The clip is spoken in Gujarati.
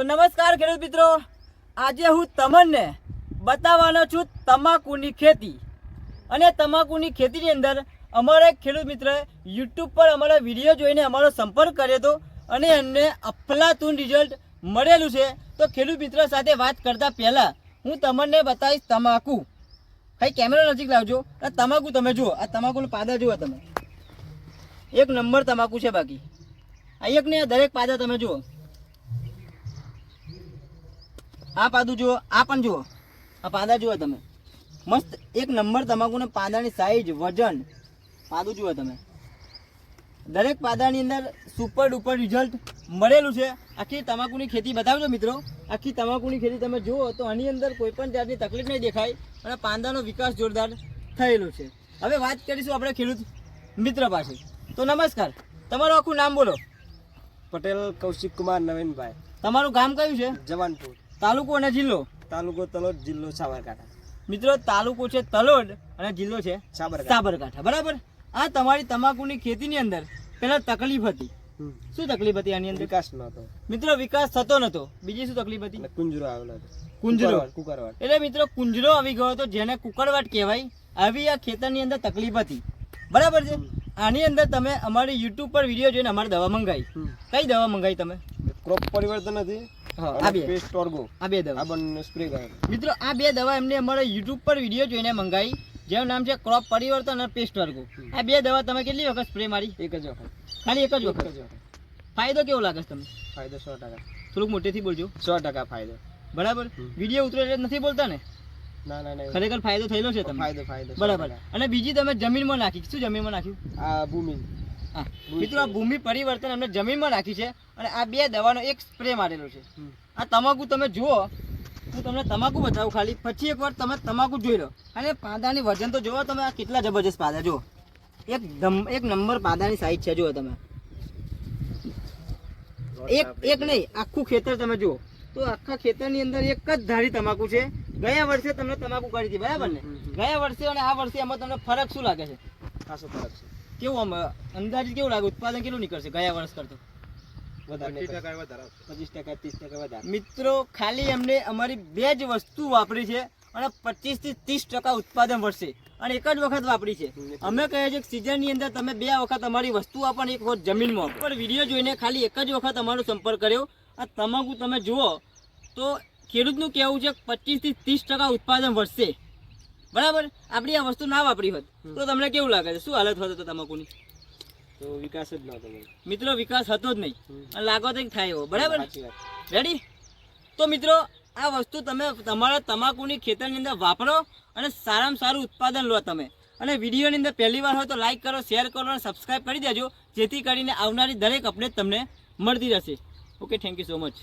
તો નમસ્કાર ખેડૂત મિત્રો. આજે હું તમને બતાવવાનો છું તમાકુની ખેતી. અને તમાકુની ખેતીની અંદર અમારા ખેડૂત મિત્ર યુટ્યુબ પર અમારા વીડિયો જોઈને અમારો સંપર્ક કર્યો હતો અને એમને અફલાતુન રિઝલ્ટ મળેલું છે. તો ખેડૂત મિત્ર સાથે વાત કરતાં પહેલાં હું તમને બતાવીશ તમાકુ. ભાઈ કેમેરા નજીક લાવજો. આ તમાકુ તમે જુઓ. આ તમાકુનું પાદા જુઓ તમે. એક નંબર તમાકુ છે બાકી. આ એક ને દરેક પાદા તમે જુઓ. આ પાદું જુઓ આ પણ જુઓ. આ પાદા જુઓ તમે. મસ્ત એક નંબર તમાકુને પાદાની સાઈઝ વજન. પાદું જુઓ તમે. દરેક પાદાની અંદર સુપર ડુપર રિઝલ્ટ મળેલું છે. આખી તમાકુની ખેતી બતાવજો મિત્રો. આખી તમાકુની ખેતી તમે જુઓ તો આની અંદર કોઈ પણ જાતની તકલીફ નહીં દેખાય અને પાંદાનો વિકાસ જોરદાર થયેલો છે. હવે વાત કરીશું આપણે ખેડૂત મિત્ર પાસે. તો નમસ્કાર. તમારું આખું નામ બોલો. પટેલ કૌશિક કુમાર નવીનભાઈ. તમારું ગામ કયું છે? જવાનપુર. તાલુકો અને જિલ્લો? તાલુકો તલોદ જિલ્લો સાબરકાંઠા. મિત્રો તાલુકો છે તલોડ અને જિલ્લો છે સાબરકાંઠા. બરાબર? આ તમારી તમાકુની ખેતીની અંદર પહેલા તકલીફ હતી. શું તકલીફ હતી આની અંદર? વિકાસ નહોતો. મિત્રો વિકાસ થતો નતો બીજી શું તકલીફ હતી? કુંજરો આવેલો હતો. કુંજરો. કુકરવાડ એટલે મિત્રો કુંજરો આવી ગયો હતો જેને કુકરવાટ કહેવાય. આવી આ ખેતરની અંદર તકલીફ હતી. બરાબર છે? આની અંદર તમે અમારી યુટ્યુબ પર વીડિયો જોઈને અમારે દવા મંગાવી. કઈ દવા મંગાવી તમે? ક્રોપ પરિવર્તન હતી. આ બે. પેસ્ટ આ બે દવા. આ સ્પ્રે કરેલો મિત્રો આ બે દવા એમને અમારા યુટ્યુબ પર વીડિયો જોઈને મંગાવી. જેનું નામ છે ક્રોપ પરિવર્તન અને પેસ્ટ વર્ગો આ બે દવા તમે કેટલી વખત સ્પ્રે મારી? એક જ વખત. ખાલી એક જ વખત. ફાયદો કેવો લાગે છે તમને? ફાયદો સો ટકા. થોડુંક મોટેથી બોલજો. સો ટકા ફાયદો. બરાબર? વીડિયો ઉતરે એટલે નથી બોલતા ના? ખરેખર ફાયદો થયેલો છે તમને? ફાયદો ફાયદો બરાબર. અને બીજી તમે જમીનમાં નાખી. શું જમીનમાં નાખ્યું? આ ભૂમિ. મિત્રો આ ભૂમિ પરિવર્તન અમને જમીનમાં નાખી છે અને આ બે દવાનો એક સ્પ્રે મારેલો છે. આ તમાકુ તમે જુઓ હું તમને તમાકુ બતાવું ખાલી. પછી એકવાર તમે તમાકુ જોઈ લો. અને પાંદાની વજન તો જુઓ તમે આ કેટલા જબરજસ્ત પાદા જુઓ. એક એક નંબર પાદાની સાઈઝ છે જુઓ તમે. એક એક નહીં આખું ખેતર તમે જુઓ. તો આખા ખેતરની અંદર એક જ ધારી તમાકુ છે. ગયા વર્ષે તમને તમાકુ કરી હતી બરાબર ને. ગયા વર્ષે અને આ વર્ષે એમાં તમને ફરક શું લાગે છે? ખાસો ફરક છે. કેવું આમ અંદાજે કેવું લાગે? ઉત્પાદન કેટલું નીકળશે ગયા વર્ષ કરતો? પચીસ ટકા ત્રીસ ટકા વધારે. મિત્રો ખાલી એમને અમારી બે જ વસ્તુ વાપરી છે અને પચીસથી ત્રીસ ટકા ઉત્પાદન વધશે. અને એક જ વખત વાપરી છે. અમે કહીએ છીએ સિઝનની અંદર તમે બે વખત અમારી વસ્તુ આપો અને એક વખત જમીનમાં પણ વીડિયો જોઈને ખાલી એક જ વખત અમારો સંપર્ક કર્યો. આ તમાકુ તમે જુઓ તો ખેડૂતનું કહેવું છે પચીસથી ત્રીસ ટકા ઉત્પાદન વધશે. બરાબર? આપણી આ વસ્તુ ના વાપરી હોત તો તમને કેવું લાગે? છે શું હાલત હોત તો તમાકુની? તો વિકાસ જ ભાઈ. મિત્રો વિકાસ હતો જ નહીં. અને લાગો તો થાય એવો. બરાબર? રેડી તો મિત્રો આ વસ્તુ તમે તમારા તમાકુની ખેતરની અંદર વાપરો અને સારામાં સારું ઉત્પાદન લો તમે. અને વિડીયોની અંદર પહેલી વાર હોય તો લાઇક કરો શેર કરો અને સબસ્ક્રાઈબ કરી દેજો જેથી કરીને આવનારી દરેક અપડેટ તમને મળતી રહેશે. Okay thank you so much